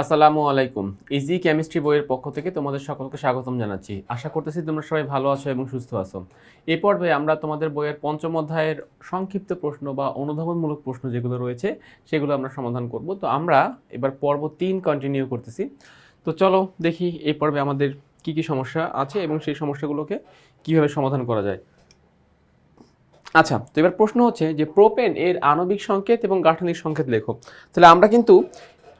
আসসালামু আলাইকুম। Easy chemistry বইয়ের পক্ষ থেকে তোমাদের সকলকে স্বাগতম জানাচ্ছি। আশা করতেছি তোমরা সবাই ভালো আছো এবং সুস্থ আছো। এই পর্বে আমরা তোমাদের বইয়ের পঞ্চম অধ্যায়ের সংক্ষিপ্ত প্রশ্ন বা অনুধাবনমূলক প্রশ্ন যেগুলো রয়েছে, সেগুলো আমরা সমাধান করব। তো আমরা এবার পর্ব তিন কন্টিনিউ করতেছি। তো চলো দেখি এই পর্বে আমাদের কি কি সমস্যা আছে এবং সেই সমস্যাগুলোকে কীভাবে সমাধান করা যায়। আচ্ছা তো এবার প্রশ্ন হচ্ছে যে প্রোপেন এর আণবিক সংকেত এবং গাঠনিক সংকেত লেখো। তাহলে আমরা কিন্তু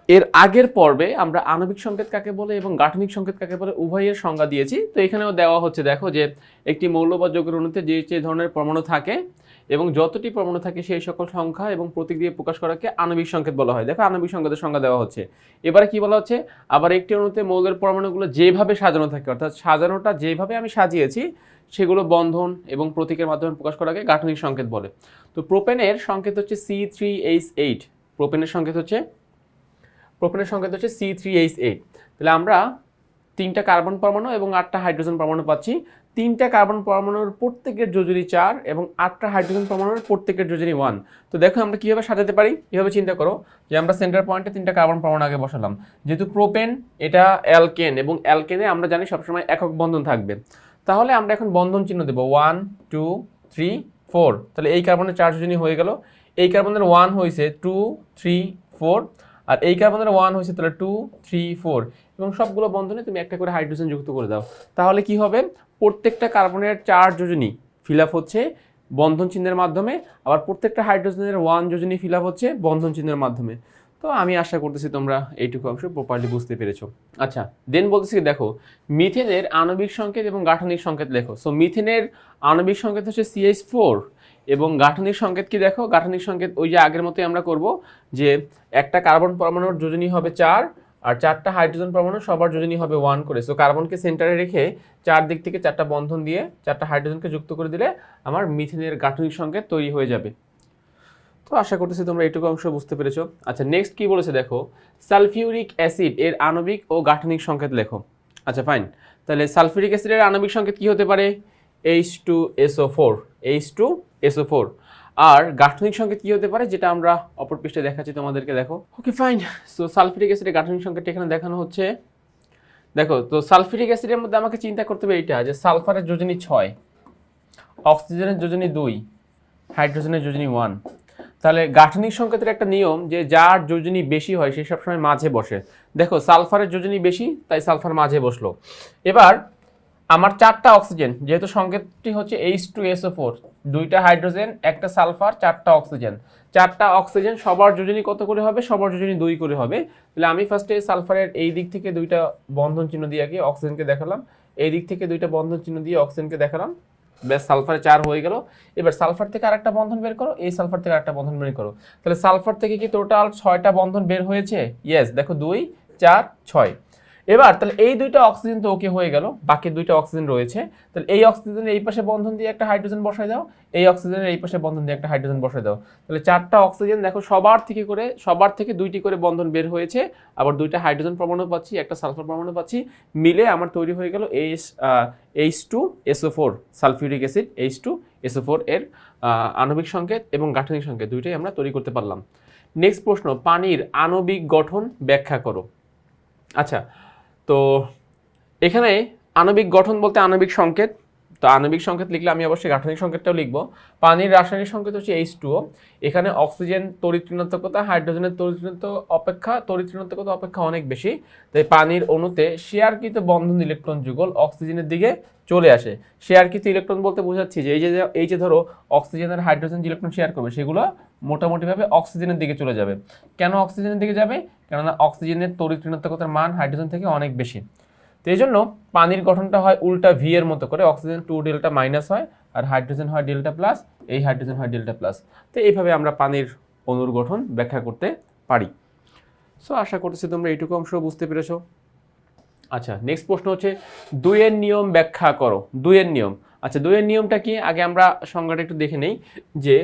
এর আগের পর্বে আমরা আণবিক সংকেত কাকে বলে এবং গাঠনিক সংকেত কাকে বলে উভয়ের সংজ্ঞা দিয়েছি। তো এখানেও দেওয়া হচ্ছে, দেখো যে একটি মৌল বা যৌগের অণুতে যে যে ধরনের পরমাণু থাকে এবং যতটি পরমাণু থাকে সেই সকল সংখ্যা এবং প্রতীক দিয়ে প্রকাশ করাকে আণবিক সংকেত বলা হয়। দেখো আণবিক সংকেতের সংজ্ঞা দেওয়া হচ্ছে। এবারে কি বলা হচ্ছে? আবার একটি অণুতে মৌলের পরমাণুগুলো যেভাবে সাজানো থাকে, অর্থাৎ সাজানোটা যেভাবে আমি সাজিয়েছি, সেগুলো বন্ধন এবং প্রতীকের মাধ্যমে প্রকাশ করাকে গাঠনিক সংকেত বলে। তো প্রোপেনের সংকেত হচ্ছে সি থ্রি এইচ এইট প্রোপেনের সংকেত হচ্ছে প্রোপেনের সংকেত হচ্ছে সি থ্রি এইচ এইট তাহলে আমরা তিনটা কার্বন পরমাণু এবং আটটা হাইড্রোজেন পরমাণু পাচ্ছি। তিনটা কার্বন পরমাণুর প্রত্যেকের যোজনী চার এবং আটটা হাইড্রোজেন পরমাণুর প্রত্যেকের যোজনী ওয়ান। তো দেখো আমরা কীভাবে সাজাতে পারি? এভাবে চিন্তা করো যে আমরা সেন্টার পয়েন্টে তিনটা কার্বন পরমাণু আগে বসালাম। যেহেতু প্রোপেন, এটা অ্যালকেন এবং অ্যালকেনে আমরা জানি সবসময় একক বন্ধন থাকবে। তাহলে আমরা এখন বন্ধন চিহ্ন দেবো। One, two, three, four. তাহলে এই কার্বনের চার যোজনী হয়ে গেল। এই কার্বনের ওয়ান হয়েছে টু, থ্রি, ফোর। আর এই কার্বনের ওয়ান হয়েছে তাহলে টু থ্রি ফোর এবং সবগুলো বন্ধনে তুমি একটা করে হাইড্রোজেন যুক্ত করে দাও। তাহলে কি হবে? প্রত্যেকটা কার্বনের চার যোজনী ফিল আপ হচ্ছে বন্ধন চিহ্নের মাধ্যমে, আবার প্রত্যেকটা হাইড্রোজেনের ওয়ান যোজনী ফিল আপ হচ্ছে বন্ধন চিহ্নের মাধ্যমে। তো আমি আশা করতেছি তোমরা এইটুকু অংশ প্রপারলি বুঝতে পেরেছ। আচ্ছা দেন বলতেছি দেখো মিথেনের আণবিক সংকেত এবং গাঠনিক সংকেত লেখো। সো মিথেনের আণবিক সংকেত হচ্ছে সিএইচ ফোর এবং গাঠনিক সংকেত কি দেখো? গাঠনিক সংকেত ওই যে আগের মতোই আমরা করব যে একটা কার্বন পরমাণুর যোজনী হবে চার আর চারটা হাইড্রোজেন পরমাণু সবার যোজনী হবে ওয়ান করে। সো কার্বনকে সেন্টারে রেখে চার দিক থেকে চারটা বন্ধন দিয়ে চারটা হাইড্রোজেনকে যুক্ত করে দিলে আমার মিথেনের গাঠনিক সংকেত তৈরি হয়ে যাবে। তো আশা করতেছি তোমরা এইটুকু অংশ বুঝতে পেরেছ। আচ্ছা নেক্সট কি বলেছে দেখো? সালফিউরিক অ্যাসিড এর আণবিক ও গাঠনিক সংকেত লেখো। আচ্ছা ফাইন তাহলে সালফিউরিক অ্যাসিডের আণবিক সংকেত কি হতে পারে? H two SO four H two SO four আর গাঠনিক সংকেত কি হতে পারে? যেটা আমরা অপর পৃষ্ঠে দেখাচ্ছি তোমাদেরকে দেখো। ওকে ফাইন সো সালফিউরিক অ্যাসিডের গাঠনিক সংকেতটা এখানে দেখানো হচ্ছে। দেখো তো সালফিউরিক অ্যাসিডের মধ্যে আমাকে চিন্তা করতে হবে এইটা যে সালফারের যোজনী ছয় অক্সিজেনের যোজনী দুই হাইড্রোজেনের যোজনী ওয়ান তাহলে গাঠনিক সংকেতের একটা নিয়ম যে যার যোজনী বেশি হয় সে সবসময় মাঝে বসে। দেখো সালফারের যোজনী বেশি তাই সালফার মাঝে বসল। এবার আমার চারটা অক্সিজেন যেহেতু সংকেতটি হচ্ছে এইচ টু এসও ফোর দুইটা হাইড্রোজেন, একটা সালফার, চারটা অক্সিজেন। চারটা অক্সিজেন সবার যোজনী কত করে হবে? সবার যোজনী দুই করে হবে। তাহলে আমি ফার্স্টে সালফারের এই দিক থেকে দুইটা বন্ধন চিহ্ন দিয়ে আগে অক্সিজেনকে দেখালাম। এই দিক থেকে দুইটা বন্ধন চিহ্ন দিয়ে অক্সিজেনকে দেখালাম। ব্যাস, সালফারে চার হয়ে গেল। এবার সালফার থেকে আরেকটা বন্ধন বের করো। এই সালফার থেকে আরেকটা বন্ধন বের করো। তাহলে সালফার থেকে কি টোটাল ছয়টা বন্ধন বের হয়েছে? ইয়েস দেখো দুই, চার, ছয়। এবার তাহলে এই দুইটা অক্সিজেন তো ওকে হয়ে গেল, বাকি দুইটা অক্সিজেন রয়েছে। তাহলে এই অক্সিজেনের এই পাশে বন্ধন দিয়ে একটা হাইড্রোজেন বসায় দাও, এই অক্সিজেনের এই পাশে বন্ধন দিয়ে একটা হাইড্রোজেন বসায় দাও। তাহলে চারটা অক্সিজেন দেখো সবার থেকে করে, সবার থেকে দুইটি করে বন্ধন বের হয়েছে, আবার দুইটা হাইড্রোজেন পরমাণু পাচ্ছি, একটা সালফার পরমাণু পাচ্ছি, মিলে আমার তৈরি হয়ে গেল H H two SO four sulphuric acid H two SO four এর আণবিক সংকেত এবং গাঠনিক সংকেত, দুইটাই আমরা তৈরি করতে পারলাম। নেক্সট প্রশ্ন, পানির আণবিক গঠন ব্যাখ্যা করো। আচ্ছা তো এখানে আণবিক গঠন বলতে আণবিক সংকেত তো আণবিক সংকেত লিখলে আমি অবশ্যই গাঠনিক সংকেতটাও লিখব। পানির রাসায়নিক সংকেত হচ্ছে এইচ টুও এখানে অক্সিজেন তরিত্রিণাত্মকতা হাইড্রোজেনের তরিত্রিণাত্ম অপেক্ষা তরিত্রিণাত্মকতা অপেক্ষা অনেক বেশি। তাই পানির অণুতে শেয়ারকৃত বন্ধন ইলেকট্রন যুগল অক্সিজেনের দিকে চলে আসে। শেয়ারকৃত ইলেকট্রন বলতে বোঝাচ্ছি যে এই যে এই যে ধরো অক্সিজেনের হাইড্রোজেন যে ইলেকট্রন শেয়ার করবে, সেগুলো মোটামুটিভাবে অক্সিজেনের দিকে চলে যাবে। কেন অক্সিজেনের দিকে যাবে? কেননা অক্সিজেনের তরিত্রিণাত্মকতার মান হাইড্রোজেন থেকে অনেক বেশি। তো এই জন্য পানির গঠনটা হয় উল্টা ভি এর মতো করে অক্সিজেন টু ডেল্টা মাইনাস হয় আর হাইড্রোজেন হয় ডেল্টা প্লাস এই হাইড্রোজেন হয় ডেল্টা প্লাস তো এইভাবে আমরা পানির অণুর গঠন ব্যাখ্যা করতে পারি। সো আশা করতেছি তোমরা এইটুকু অংশ বুঝতে পেরেছ। আচ্ছা নেক্সট প্রশ্ন হচ্ছে দুইয়ের নিয়ম ব্যাখ্যা করো দুইয়ের নিয়ম। আচ্ছা দুইয়ের নিয়মটা কি? আগে আমরা সংজ্ঞাটা একটু দেখে নেই যে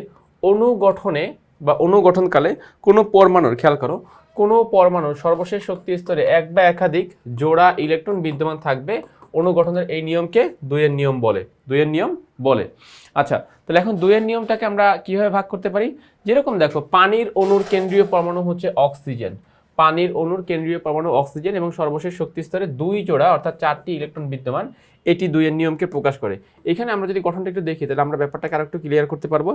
অণু গঠনে বা অণু গঠনকালে কোনো পরমাণুর খেয়াল করো কোনো পরমাণুর সর্বশেষ শক্তি স্তরে এক বা একাধিক জোড়া ইলেকট্রন বিদ্যমান থাকবে অণু গঠনের এই নিয়মকে দুইয়ের নিয়ম বলে, দুইয়ের নিয়ম বলে। আচ্ছা তাহলে এখন দুইয়ের নিয়মটাকে আমরা কীভাবে ভাগ করতে পারি? যেরকম দেখো, পানির অণুর কেন্দ্রীয় পরমাণু হচ্ছে অক্সিজেন। পানির অণুর কেন্দ্রীয় পরমাণু অক্সিজেন এবং সর্বশেষ শক্তি স্তরে দুই জোড়া, অর্থাৎ চারটি ইলেকট্রন বিদ্যমান। এটি দুইয়ের নিয়মকে প্রকাশ করে। এখানে আমরা যদি গঠনটা একটু দেখি, তাহলে আমরা ব্যাপারটাকে আরেকটু ক্লিয়ার করতে পারব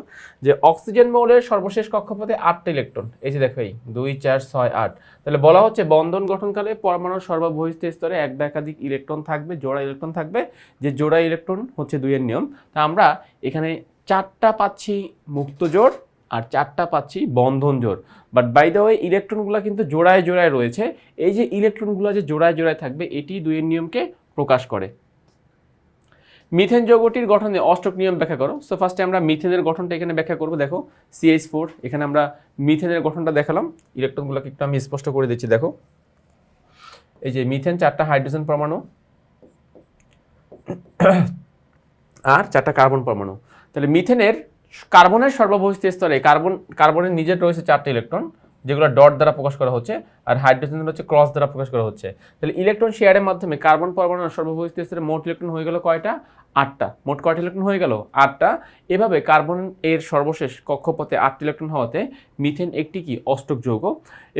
যে অক্সিজেন মৌলের সর্বশেষ কক্ষপথে আটটা ইলেকট্রন এই যে দেখো এই, দুই, চার, ছয়, আট। তাহলে বলা হচ্ছে বন্ধন গঠনকালে পরমাণুর সর্ববহিষ্ঠ স্তরে এক বা একাধিক ইলেকট্রন থাকবে, জোড়া ইলেকট্রন থাকবে। যে জোড়া ইলেকট্রন হচ্ছে দুইয়ের নিয়ম। তা আমরা এখানে চারটা পাচ্ছি মুক্ত জোড় আর চারটা পাচ্ছি বন্ধন জোড়। বাট বাই দ্য ওয়ে ইলেকট্রনগুলো কিন্তু জোড়ায় জোড়ায় রয়েছে। এই যে ইলেকট্রনগুলো যে জোড়ায় জোড়ায় থাকবে, এটি দুইয়ের নিয়মকে প্রকাশ করে। মিথেন যৌগটির গঠনে অষ্টক নিয়ম ব্যাখ্যা করো। সো ফার্স্টে আমরা মিথেনের গঠনটা এখানে ব্যাখ্যা করব। দেখো সিএইচ ফোর এখানে আমরা মিথেনের গঠনটা দেখালাম। ইলেকট্রনগুলোকে একটু আমি স্পষ্ট করে দিচ্ছি, দেখো। এই যে মিথেন, চারটা হাইড্রোজেন পরমাণু। আর চারটা কার্বন পরমাণু। তাহলে মিথেনের কার্বনের সর্ববহিষ্ঠ স্তরে কার্বন, কার্বনের নিজের রয়েছে চারটে ইলেকট্রন। যেগুলো ডট দ্বারা প্রকাশ করা হচ্ছে আর হাইড্রোজেন হচ্ছে ক্রস দ্বারা প্রকাশ করা হচ্ছে। তাহলে ইলেকট্রন শেয়ারের মাধ্যমে কার্বন পরমাণুর সর্ববহিষ্ঠ স্তরে মোট ইলেকট্রন হয়ে গেল কয়টা? আটটা। মোট কয়টা ইলেকট্রন হয়ে গেল? আটটা। এভাবে কার্বন এর সর্বশেষ কক্ষপথে আটটি ইলেকট্রন হওয়াতে মিথেন একটি কি? অষ্টক যৌগ।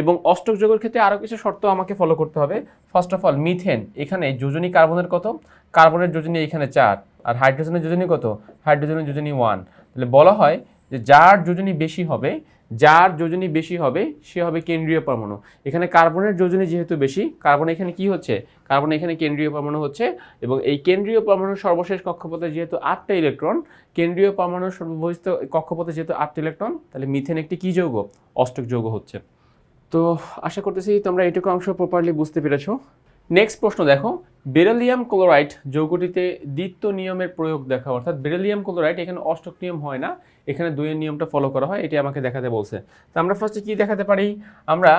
এবং অষ্টক যৌগের ক্ষেত্রে আরও কিছু শর্ত আমাকে ফলো করতে হবে। ফার্স্ট অফ অল মিথেন এখানে যোজনী কার্বনের কত? কার্বনের যোজনী এখানে চার। আর হাইড্রোজেনের যোজনী কত? হাইড্রোজেনের যোজনী ওয়ান। তাহলে বলা হয় যে যার যোজনী বেশি হবে যার যোজনী বেশি হবে, সে হবে কেন্দ্রীয় পরমাণু। এখানে কার্বনের যোজনী যেহেতু বেশি, কার্বন এখানে কি হচ্ছে? কার্বন এখানে কেন্দ্রীয় পরমাণু হচ্ছে এবং এই কেন্দ্রীয় পরমাণুর সর্বশেষ কক্ষপথে যেহেতু আটটা ইলেকট্রন, কেন্দ্রীয় পরমাণুর সর্ববহিষ্ঠ কক্ষপথে যেহেতু আটটা ইলেকট্রন, তাহলে মিথেন একটি কি যৌগ? অষ্টক যৌগ হচ্ছে। তো আশা করতেছি তোমরা এটুকু অংশ প্রপারলি বুঝতে পেরেছ। নেক্সট প্রশ্ন দেখো বেরিলিয়াম ক্লোরাইড যৌগটিতে দ্বিত্ব নিয়মের প্রয়োগ দেখা, অর্থাৎ বেরেলিয়াম ক্লোরাইড এখানে অষ্টক নিয়ম হয় না, এখানে দুইয়ের নিয়মটা ফলো করা হয়, এটি আমাকে দেখাতে বলছে। তো আমরা ফার্স্টে কি দেখাতে পারি? আমরা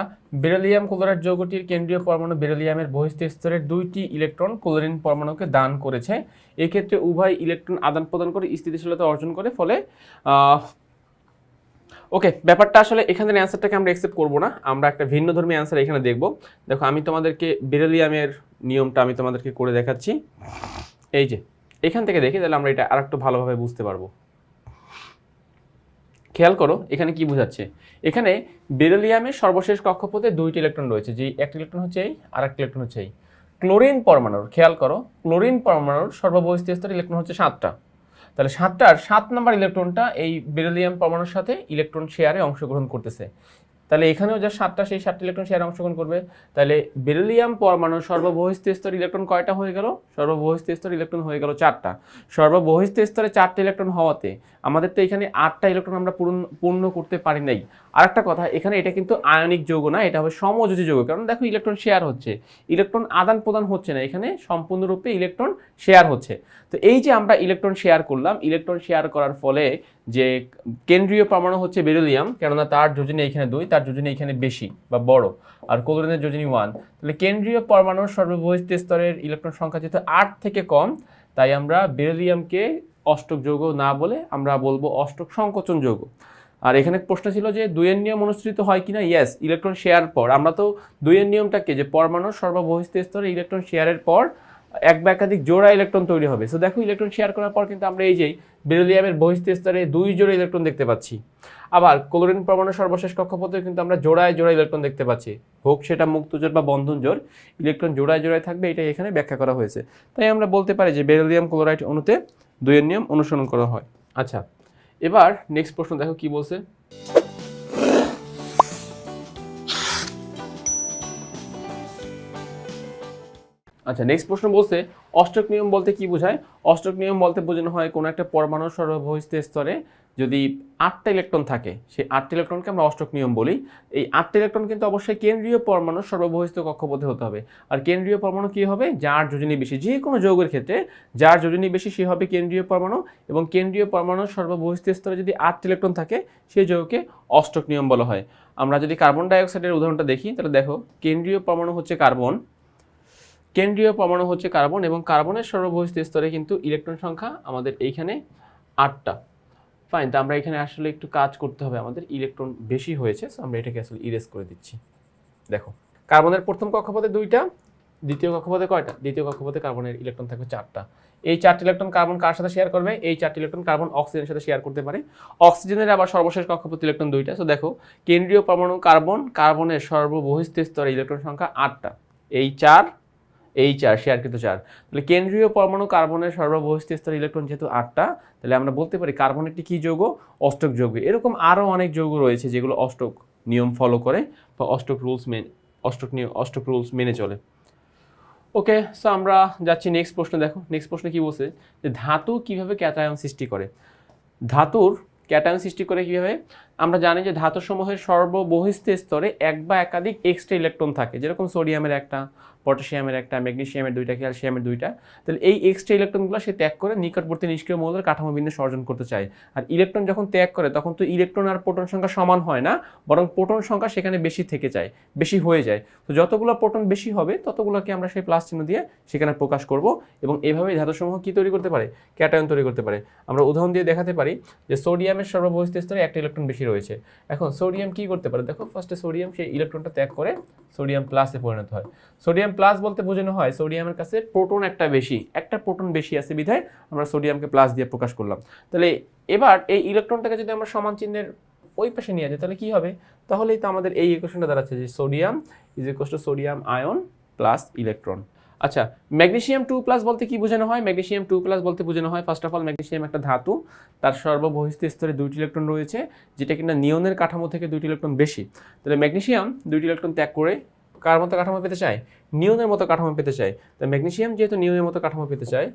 বেরেলিয়াম ক্লোরাইড যৌগটির কেন্দ্রীয় পরমাণু বেরিলিয়ামের বহিস্থ স্তরের দুইটি ইলেকট্রন ক্লোরিন পরমাণুকে দান করেছে। এক্ষেত্রে উভয় ইলেকট্রন আদান প্রদান করে স্থিতিশীলতা অর্জন করে, ফলে ওকে ব্যাপারটা আসলে এখানের অ্যান্সারটাকে আমরা অ্যাকসেপ্ট করব না। আমরা একটা ভিন্ন ধর্মী অ্যান্সার এখানে দেখব। দেখো, আমি তোমাদেরকে বেরিলিয়ামের নিয়মটা আমি তোমাদেরকে করে দেখাচ্ছি। এই যে, এখান থেকে দেখি তাহলে আমরা এটা আরেকটু ভালোভাবে বুঝতে পারব। খেয়াল করো, এখানে কি বোঝাচ্ছে? এখানে বেরিলিয়ামের সর্বশেষ কক্ষপথে দুইটি ইলেকট্রন রয়েছে। যেই একটা ইলেকট্রন হচ্ছে এই, আর একটা ইলেকট্রন হচ্ছে এই। ক্লোরিন পরমাণুর, খেয়াল করো ক্লোরিন পরমাণুর সর্ববহিষ্ঠ স্তরের ইলেকট্রন হচ্ছে সাতটা। তাহলে সাতটার সাত নম্বর ইলেকট্রনটা এই বেরিলিয়াম পরমাণুর সাথে ইলেকট্রন শেয়ারে অংশগ্রহণ করতেছে। তাহলে এখানেও যা সাতটা, সেই সাতটা ইলেকট্রন শেয়ারে অংশগ্রহণ করবে। তাহলে বেরিলিয়াম পরমাণুর সর্ববহিস্থ স্তর ইলেকট্রন কয়টা হয়ে গেল? সর্ববহিষ্ঠ স্তর ইলেকট্রন হয়ে গেল চারটা। সর্ববহিষ্ঠ স্তরে চারটা ইলেকট্রন হওয়াতে আমাদের তো এখানে আটটা ইলেকট্রন আমরা পূর্ণ করতে পারি নাই। আরেকটা কথা, এখানে এটা কিন্তু আয়নিক যৌগ না, এটা হবে সমযোজী যৌগ। কারণ দেখো ইলেকট্রন শেয়ার হচ্ছে। ইলেকট্রন আদান প্রদান হচ্ছে না, এখানে সম্পূর্ণরূপে ইলেকট্রন শেয়ার হচ্ছে। তো এই যে আমরা ইলেকট্রন শেয়ার করলাম, ইলেকট্রন শেয়ার করার ফলে যে কেন্দ্রীয় পরমাণু হচ্ছে বেরিলিয়াম, কেননা তার যোজনী এখানে দুই, তার যোজনী এখানে বেশি বা বড়। আর ক্লোরিনের যোজনী ওয়ান তাহলে কেন্দ্রীয় পরমাণুর সর্ববহিষ্ঠ স্তরের ইলেকট্রন সংখ্যা যেহেতু আট থেকে কম, তাই আমরা বেরিলিয়ামকে অষ্টক যৌগ না বলে আমরা বলব অষ্টক সংকোচন যৌগ। আর এখানে প্রশ্ন ছিল যে দুইয়ের নিয়ম অনুসৃত হয় কিনা? ইয়েস ইলেকট্রন শেয়ার পর। আমরা তো দুইয়ের নিয়মটাকে যে পরমাণুর সর্ববহিষ্ঠ স্তরে ইলেকট্রন শেয়ারের পর এক বা একাধিক জোড়া ইলেকট্রন তৈরি হবে। সো দেখো ইলেকট্রন শেয়ার করার পর কিন্তু আমরা এই যে বেরিলিয়ামের বহিষ্ঠ স্তরে দুই জোড়া ইলেকট্রন দেখতে পাচ্ছি। আবার ক্লোরিন পরমাণু সর্বশেষ কক্ষপথে কিন্তু আমরা জোড়ায় জোড়া ইলেকট্রন দেখতে পাচ্ছি। হোক সেটা মুক্ত জোড় বা বন্ধন জোর ইলেকট্রন জোড়ায় জোড়ায় থাকবে এটা এখানে ব্যাখ্যা করা হয়েছে। তাই আমরা বলতে পারি যে বেরিলিয়াম ক্লোরাইড অণুতে দুইয়ের নিয়ম অনুসরণ করা হয়। আচ্ছা এবার নেক্সট প্রশ্ন দেখো কি বলছে। আচ্ছা নেক্সট প্রশ্ন বলছে, অষ্টক নিয়ম বলতে কি বোঝায়? অষ্টক নিয়ম বলতে বোঝানো হয় কোনো একটা পরমাণু সর্ববহিষ্ঠ স্তরে যদি আটটা ইলেকট্রন থাকে, সেই আটটা ইলেকট্রনকে আমরা অষ্টক নিয়ম বলি। এই আটটা ইলেকট্রন কিন্তু অবশ্যই কেন্দ্রীয় পরমাণু সর্ববহিষ্ঠ কক্ষপথে হতে হবে। আর কেন্দ্রীয় পরমাণু কি হবে? যার যোজনী বেশি যে কোনো যৌগের ক্ষেত্রে যার যোজনী বেশি, সে হবে কেন্দ্রীয় পরমাণু এবং কেন্দ্রীয় পরমাণুর সর্ববহিষ্ঠ স্তরে যদি আটটা ইলেকট্রন থাকে, সেই যৌগকে অষ্টক নিয়ম বলা হয়। আমরা যদি কার্বন ডাইঅক্সাইডের উদাহরণটা দেখি, তাহলে দেখো, কেন্দ্রীয় পরমাণু হচ্ছে কার্বন কেন্দ্রীয় পরমাণু হচ্ছে কার্বন এবং কার্বনের সর্ববহিষ্ঠ স্তরে কিন্তু ইলেকট্রন সংখ্যা আমাদের এইখানে আটটা। ফাইন তো আমরা এখানে আসলে একটু কাজ করতে হবে। আমাদের ইলেকট্রন বেশি হয়েছে সো আমরা এটাকে আসলে ইরেজ করে দিচ্ছি। দেখো, কার্বনের প্রথম কক্ষপথে দুইটা, দ্বিতীয় কক্ষপথে কয়টা? দ্বিতীয় কক্ষপথে কার্বনের ইলেকট্রন থাকবে চারটা। এই চারটি ইলেকট্রন কার্বন কার সাথে শেয়ার করবে? এই চারটি ইলেকট্রন কার্বন অক্সিজেনের সাথে শেয়ার করতে পারে। অক্সিজেনের আবার সর্বশেষ কক্ষপথ ইলেকট্রন দুইটা। তো দেখো, কেন্দ্রীয় পরমাণু কার্বন কার্বনের সর্ববহিস্থ স্তরে ইলেকট্রন সংখ্যা আটটা। এই চার এই চার শেয়ারকৃত চার তাহলে কেন্দ্রীয় পরমাণু কার্বনের সর্ববহিস্থ স্তরে ইলেকট্রন যেহেতু আটটা, তাহলে আমরা বলতে পারি কার্বন একটি কী যৌগ? অষ্টক যৌগ। এরকম আরও অনেক যৌগ রয়েছে যেগুলো অষ্টক নিয়ম ফলো করে বা অষ্টক রুলস মেন, অষ্টক নিয়ম, অষ্টক রুলস মেনে চলে। ওকে সো আমরা যাচ্ছি নেক্সট প্রশ্ন। দেখো নেক্সট প্রশ্ন কী বলছে? যে ধাতু কীভাবে ক্যাটায়ন সৃষ্টি করে? ধাতুর ক্যাটায়ন সৃষ্টি করে কীভাবে? আমরা জানি যে ধাতুসমূহের সর্ববহিস্থ স্তরে এক বা একাধিক এক্সট্রা ইলেকট্রন থাকে। যেরকম সোডিয়ামের একটা পটাশিয়ামের একটা ম্যাগনেশিয়ামের দুইটা ক্যালসিয়ামের দুইটা। তাহলে এই এক্সট্রা ইলেকট্রনগুলো সে ত্যাগ করে নিকটবর্তী নিষ্ক্রিয় মৌলের কাঠামো বিন্যাস অর্জন করতে চায়। আর ইলেকট্রন যখন ত্যাগ করে, তখন তো ইলেকট্রন আর প্রোটন সংখ্যা সমান হয় না, বরং প্রোটন সংখ্যা সেখানে বেশি থেকে যায়, বেশি হয়ে যায়। তো যতগুলো প্রোটন বেশি হবে, ততগুলোকে আমরা সেই প্লাস চিহ্ন দিয়ে সেখানে প্রকাশ করব এবং এভাবেই ধাতুসমূহ কী তৈরি করতে পারে? ক্যাটায়ন তৈরি করতে পারে। আমরা উদাহরণ দিয়ে দেখাতে পারি যে সোডিয়ামের সর্ববহিস্থ স্তরে একটা ইলেকট্রন বেশি রয়েছে। এখন সোডিয়াম কি করতে পারে? দেখো ফার্স্টে সোডিয়াম সেই ইলেকট্রনটা ত্যাগ করে সোডিয়াম প্লাসে পরিণত হয়। সোডিয়াম প্লাস বলতে বোঝানো হয় সোডিয়ামের কাছে প্রোটন একটা বেশি, একটা প্রোটন বেশি আছে বিধায় আমরা সোডিয়ামকে প্লাস দিয়ে প্রকাশ করলাম। তাহলে এবার এই ইলেকট্রনটাকে যদি আমরা সমান চিহ্নের ওই পাশে নিয়ে যাই, তাহলে কি হবে? তাহলেই তো আমাদের এই ইকুয়েশনটা দাঁড়াচ্ছে যে sodium is equals to sodium ion plus electron আচ্ছা ম্যাগনেশিয়াম টু প্লাস বলতে কি বোঝানো হয়? ম্যাগনেশিয়াম টু প্লাস বলতে বোঝানো হয় ফার্স্ট অফ অল ম্যাগনেশিয়াম একটা ধাতু, তার সর্ববহিস্থ স্তরে দুইটি ইলেকট্রন রয়েছে, যেটা কিনা নিয়নের কাঠামো থেকে দুইটি ইলেকট্রন বেশি। তাহলে ম্যাগনেশিয়াম দুইটি ইলেকট্রন ত্যাগ করে কার মতো কাঠামো পেতে চায়? নিয়নের মতো কাঠামো পেতে চায়। তাই ম্যাগনেশিয়াম যেহেতু নিয়নের মতো কাঠামো পেতে চায়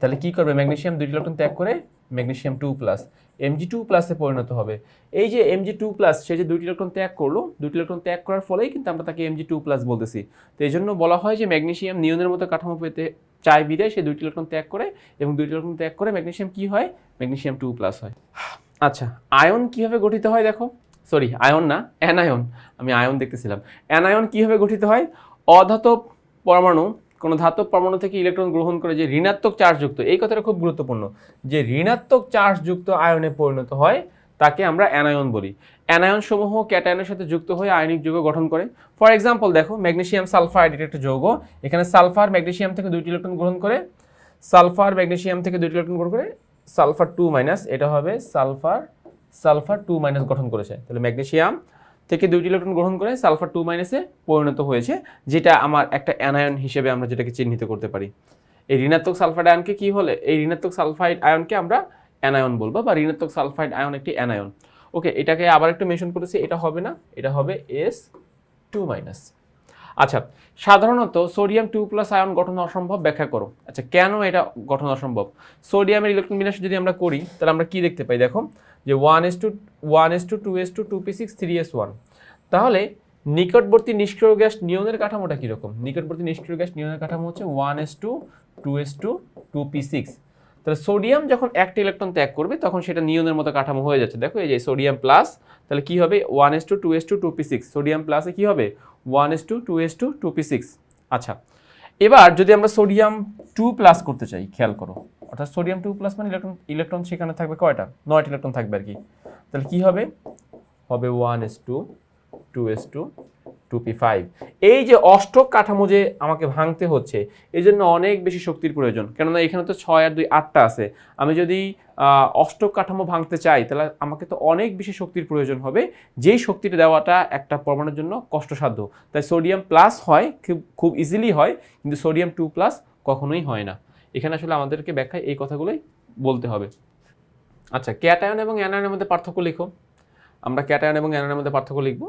তাহলে কি করবে? ম্যাগনেশিয়াম দুইটি ইলেকট্রন ত্যাগ করে magnesium two plus MG two প্লাসে পরিণত হবে। এই যে এমজি টু প্লাস সে যে দুইটি ইলেকট্রন ত্যাগ করল, দুইটি ইলেকট্রন ত্যাগ করার ফলেই কিন্তু আমরা তাকে এমজি টু প্লাস বলতেছি। তো এই জন্য বলা হয় যে ম্যাগনেশিয়াম নিয়নের মতো কাঠামো পেতে চায় বিদায় সে দুইটি ইলেকট্রন ত্যাগ করে এবং দুইটি ইলেকট্রন ত্যাগ করে ম্যাগনেশিয়াম কি হয়? ম্যাগনেশিয়াম টু প্লাস হয়। আচ্ছা আয়ন কীভাবে গঠিত হয় দেখো? সরি, আয়ন না, অ্যানায়ন। আমি আয়ন দেখতেছিলাম। অ্যানায়ন কীভাবে গঠিত হয়? অধাতব পরমাণু কোনো ধাতব পরমাণু থেকে ইলেকট্রন গ্রহণ করে যে ঋণাত্মক চার্জযুক্ত এই কথাটা খুব গুরুত্বপূর্ণ, যে ঋণাত্মক চার্জযুক্ত আয়নে পরিণত হয়, তাকে আমরা অ্যানায়ন বলি। অ্যানায়ন সমূহ ক্যাটায়নের সাথে যুক্ত হয়ে আয়নিক যৌগ গঠন করে। ফর এক্সাম্পল দেখো ম্যাগনেশিয়াম সালফাইড এটা একটা যৌগ। এখানে সালফার ম্যাগনেশিয়াম থেকে দুইটি ইলেকট্রন গ্রহণ করে সালফার ম্যাগনেশিয়াম থেকে দুইটি ইলেকট্রন গ্রহণ করে সালফার টু মাইনাস এটা হবে সালফার সালফার টু মাইনাস গঠন করেছে। তাহলে ম্যাগনেসিয়াম থেকে দুইটি ইলেকট্রন গ্রহণ করে সালফার টু মাইনাসে পরিণত হয়েছে, যেটা আমার একটা অ্যানায়ন হিসেবে আমরা যেটাকে চিহ্নিত করতে পারি। এই ঋণাত্মক সালফাইড আয়নকে কি হলে, এই ঋণাত্মক সালফাইড আয়নকে আমরা অ্যানায়ন বলব, বা ঋণাত্মক সালফাইড আয়ন একটি অ্যানায়ন ওকে এটাকে আবার একটু মেনশন করেছি, এটা হবে না, এটা হবে এস টু মাইনাস আচ্ছা সাধারণত সোডিয়াম টু প্লাস আয়ন গঠন অসম্ভব, ব্যাখ্যা করো। আচ্ছা কেন এটা গঠন অসম্ভব? সোডিয়ামের ইলেকট্রন বিন্যাস যদি আমরা করি, তাহলে আমরা কি দেখতে পাই? দেখো যে one S two one S two two S two two P six three S one তাহলে নিকটবর্তী নিষ্ক্রিয় গ্যাস নিয়নের কাঠামোটা কীরকম? নিকটবর্তী নিষ্ক্রিয় গ্যাস নিয়নের কাঠামো হচ্ছে one S two two S two two P six তাহলে সোডিয়াম যখন একটা ইলেকট্রন ত্যাগ করবে, তখন সেটা নিয়নের মতো কাঠামো হয়ে যাচ্ছে। দেখো এই যে সোডিয়াম প্লাস তাহলে কী হবে? One S two two S two two P six sodium প্লাসে কী হবে? One S two two S two two P six আচ্ছা এবার যদি আমরা সোডিয়াম টু প্লাস করতে চাই, খেয়াল করো। অর্থাৎ সোডিয়াম টু প্লাস মানে ইলেকট্রন ইলেকট্রন সেখানে থাকবে কয়টা? নয়টা ইলেকট্রন থাকবে আর কি। তাহলে কী হবে? হবে one S two two S two two P five এই যে অষ্টক কাঠামো যে আমাকে ভাঙতে হচ্ছে, এই জন্য অনেক বেশি শক্তির প্রয়োজন। কেননা এখানে তো ছয় আর দুই আটটা আছে। আমি যদি অষ্টক কাঠামো ভাঙতে চাই, তাহলে আমাকে তো অনেক বেশি শক্তির প্রয়োজন হবে। যেই শক্তিটা দেওয়াটা একটা পরমাণুর জন্য কষ্টসাধ্য। তাই সোডিয়াম প্লাস হয়, খুব খুব ইজিলি হয়, কিন্তু সোডিয়াম টু প্লাস কখনোই হয় না। এখানে আসলে আমাদেরকে ব্যাখ্যায় এই কথাগুলোই বলতে হবে। আচ্ছা ক্যাটায়ন এবং অ্যানায়নের মধ্যে পার্থক্য লিখো। আমরা ক্যাটায়ন এবং অ্যানায়নের মধ্যে পার্থক্য লিখব।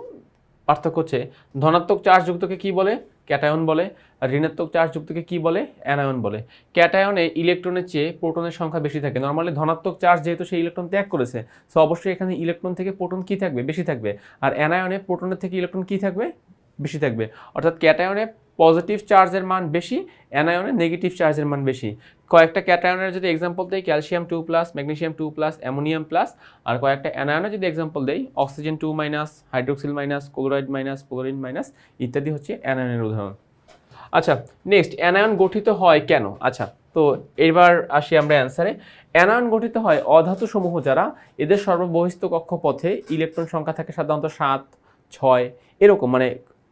পার্থক্য হচ্ছে, ধনাত্মক চার্জযুক্তকে কি বলে? ক্যাটায়ন বলে। আর ঋণাত্মক চার্জযুক্তকে কি বলে? অ্যানায়ন বলে। ক্যাটায়নে ইলেকট্রনের চেয়ে প্রোটনের সংখ্যা বেশি থাকে। নর্মালি ধনাত্মক চার্জ যেহেতু সেই ইলেকট্রন ত্যাগ করেছে সো অবশ্যই এখানে ইলেকট্রন থেকে প্রোটন কি থাকবে? বেশি থাকবে। আর অ্যানায়নে প্রোটনের থেকে ইলেকট্রন কি থাকবে? বেশি থাকবে। অর্থাৎ ক্যাটায়নে পজিটিভ চার্জের মান বেশি অ্যানায়নে নেগেটিভ চার্জের মান বেশি। কয়েকটা ক্যাটায়নের যদি এক্সাম্পল দেয় calcium two plus magnesium two plus ammonium plus আর কয়েকটা অ্যানায়নের যদি এক্সাম্পল দেয় oxygen two minus hydroxyl minus chloride minus chlorine minus ইত্যাদি হচ্ছে অ্যানায়নের উদাহরণ। আচ্ছা নেক্সট অ্যানায়ন গঠিত হয় কেন? আচ্ছা তো এবার আসি আমরা অ্যান্সারে অ্যানায়ন গঠিত হয় অধাতু সমূহ যারা এদের সর্ববহিস্থ কক্ষপথে ইলেকট্রন সংখ্যা থাকে সাধারণত সাত, ছয়, এরকম মানে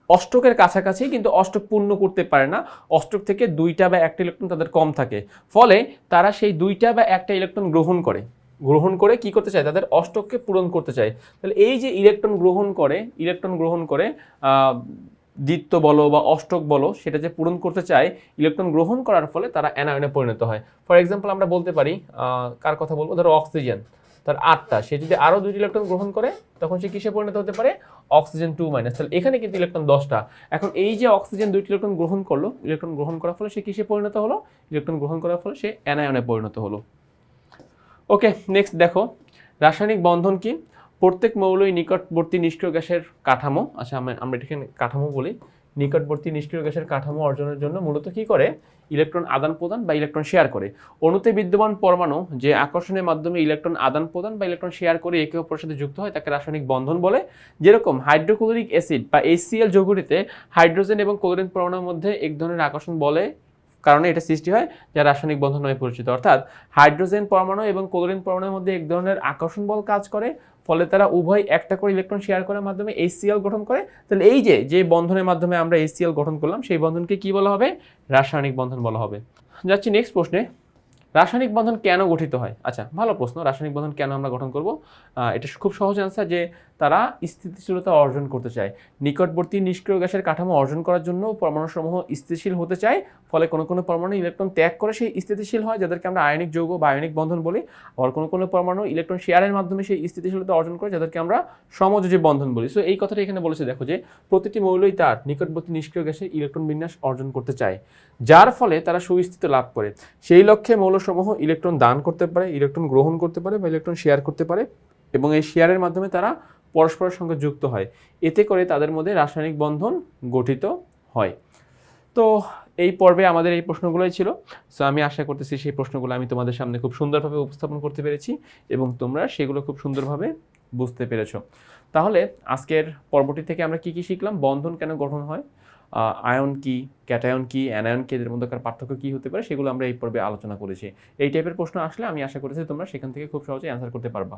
অষ্টকের কাছাকাছি কিন্তু অষ্টক পূর্ণ করতে পারে না। অষ্টক থেকে দুইটা বা একটা ইলেকট্রন তাদের কম থাকে। ফলে তারা সেই দুইটা বা একটা ইলেকট্রন গ্রহণ করে। গ্রহণ করে কি করতে চায়? তাদের অষ্টককে পূরণ করতে চায়। তাহলে এই যে ইলেকট্রন গ্রহণ করে ইলেকট্রন গ্রহণ করে দ্বিত্ব বলো বা অষ্টক বলো সেটা যে পূরণ করতে চায় ইলেকট্রন গ্রহণ করার ফলে তারা অ্যানায়নে পরিণত হয়। ফর এক্সাম্পল আমরা বলতে পারি কার কথা বলব? ধরো অক্সিজেন তার আটটা, সে যদি আরও দুইটি ইলেকট্রন গ্রহণ করে, তখন সে কিসে পরিণত হতে পারে? অক্সিজেন টু মাইনাস তাহলে এখানে কিন্তু ইলেকট্রন দশটা। এখন এই যে অক্সিজেন দুইটি ইলেকট্রন গ্রহণ করল ইলেকট্রন গ্রহণ করার ফলে সে কিসে পরিণত হলো? ইলেকট্রন গ্রহণ করার ফলে সে অ্যানায়নে পরিণত হলো। ওকে নেক্সট দেখো। রাসায়নিক বন্ধন কি? প্রত্যেক মৌলই নিকটবর্তী নিষ্ক্রিয় গ্যাসের কাঠামো। আচ্ছা আমরা আমরা এটাকে কাঠামো বলি। নিকটবর্তী নিষ্ক্রিয় গ্যাসের কাঠামো অর্জনের জন্য মূলত কি করে? ইলেকট্রন আদান প্রদান বা ইলেকট্রন শেয়ার করে। অণুতে বিদ্যমান পরমাণু যে আকর্ষণের মাধ্যমে ইলেকট্রন আদান প্রদান বা ইলেকট্রন শেয়ার করে একে অপরের সাথে যুক্ত হয়, তাকে রাসায়নিক বন্ধন বলে। যেরকম হাইড্রোক্লোরিক অ্যাসিড বা এসিএল যৌগুলিতে হাইড্রোজেন এবং ক্লোরিন পরমাণুর মধ্যে এক ধরনের আকর্ষণ বলে কারণে এটা সৃষ্টি হয় যা রাসায়নিক বন্ধন নামে পরিচিত। অর্থাৎ হাইড্রোজেন পরমাণু এবং ক্লোরিন পরমাণুর মধ্যে এক ধরনের আকর্ষণ বল কাজ করে, ফলে তারা উভয় একটা করে ইলেকট্রন শেয়ার করার মাধ্যমে HCl গঠন করে। তাহলে এই যে যে বন্ধনের মাধ্যমে আমরা HCl গঠন করলাম, সেই বন্ধনকে কি বলা হবে? রাসায়নিক বন্ধন বলা হবে। যাচ্ছি নেক্সট প্রশ্নে। রাসায়নিক বন্ধন কেন গঠিত হয়? আচ্ছা ভালো প্রশ্ন। রাসায়নিক বন্ধন কেন আমরা গঠন করব? এটা খুব সহজ অ্যান্সার যে, তারা স্থিতিশীলতা অর্জন করতে চায়। নিকটবর্তী নিষ্ক্রিয় গ্যাসের কাঠামো অর্জন করার জন্য পরমাণুসমূহ স্থিতিশীল হতে চায় ফলে কোনো কোনো পরমাণু ইলেকট্রন ত্যাগ করে সেই স্থিতিশীল হয়, যাদেরকে আমরা আয়নিক যৌগ বা আয়নিক বন্ধন বলি। আবার কোনো কোনো পরমাণু ইলেকট্রন শেয়ারের মাধ্যমে সেই স্থিতিশীলতা অর্জন করে, যাদেরকে আমরা সমযোজী বন্ধন বলি। সো এই কথাটা এখানে বলেছে, দেখো যে প্রতিটি মৌলই তার নিকটবর্তী নিষ্ক্রিয় গ্যাসে ইলেকট্রন বিন্যাস অর্জন করতে চায়। যার ফলে তারা সুস্থিতি লাভ করে। সেই লক্ষ্যে মৌলসমূহ ইলেকট্রন দান করতে পারে ইলেকট্রন গ্রহণ করতে পারে বা ইলেকট্রন শেয়ার করতে পারে এবং এই শেয়ারের মাধ্যমে তারা পরস্পরের সঙ্গে যুক্ত হয়। এতে করে তাদের মধ্যে রাসায়নিক বন্ধন গঠিত হয়। তো এই পর্বে আমাদের এই প্রশ্নগুলোই ছিল। সো আমি আশা করতেছি সেই প্রশ্নগুলো আমি তোমাদের সামনে খুব সুন্দরভাবে উপস্থাপন করতে পেরেছি এবং তোমরা সেগুলো খুব সুন্দরভাবে বুঝতে পেরেছ। তাহলে আজকের পর্বটি থেকে আমরা কি কি শিখলাম? বন্ধন কেন গঠন হয়? আয়ন কি? ক্যাটায়ন কি? অ্যানায়ন কি? এদের মধ্যকার পার্থক্য কি হতে পারে? সেগুলো আমরা এই পর্বে আলোচনা করেছি। এই টাইপের প্রশ্ন আসলে আমি আশা করতেছি তোমরা সেখান থেকে খুব সহজে অ্যান্সার করতে পারবা।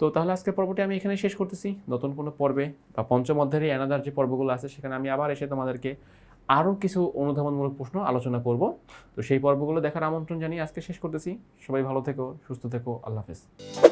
তো তাহলে আজকের পর্বটি আমি এখানে শেষ করতেছি। নতুন কোনো পর্বে বা পঞ্চম অধ্যায়ের অ্যানাদার যে পর্বগুলো আছে, সেখানে আমি আবার এসে তোমাদেরকে আরও কিছু অনুধাবনমূলক প্রশ্ন আলোচনা করব। তো সেই পর্বগুলো দেখার আমন্ত্রণ জানিয়ে আজকে শেষ করতেছি। সবাই ভালো থেকো, সুস্থ থেকো, আল্লাহ হাফেজ।